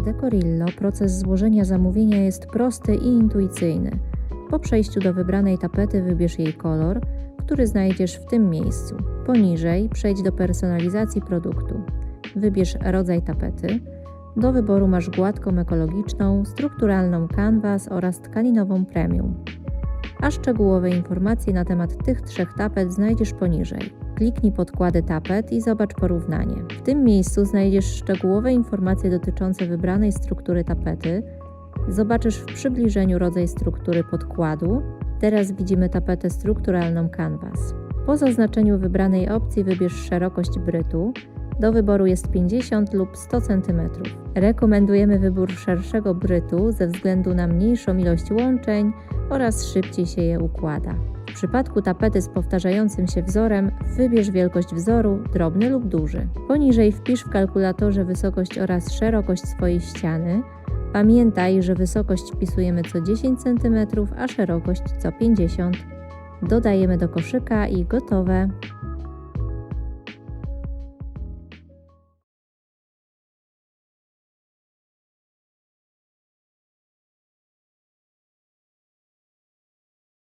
Decorillo proces złożenia zamówienia jest prosty i intuicyjny. Po przejściu do wybranej tapety wybierz jej kolor, który znajdziesz w tym miejscu. Poniżej przejdź do personalizacji produktu. Wybierz rodzaj tapety. Do wyboru masz gładką ekologiczną, strukturalną canvas oraz tkaninową premium. A szczegółowe informacje na temat tych trzech tapet znajdziesz poniżej. Kliknij podkłady tapet i zobacz porównanie. W tym miejscu znajdziesz szczegółowe informacje dotyczące wybranej struktury tapety. Zobaczysz w przybliżeniu rodzaj struktury podkładu. Teraz widzimy tapetę strukturalną Canvas. Po zaznaczeniu wybranej opcji wybierz szerokość brytu. Do wyboru jest 50 lub 100 cm. Rekomendujemy wybór szerszego brytu ze względu na mniejszą ilość łączeń oraz szybciej się je układa. W przypadku tapety z powtarzającym się wzorem wybierz wielkość wzoru drobny lub duży. Poniżej wpisz w kalkulatorze wysokość oraz szerokość swojej ściany. Pamiętaj, że wysokość wpisujemy co 10 cm, a szerokość co 50 Dodajemy do koszyka i gotowe.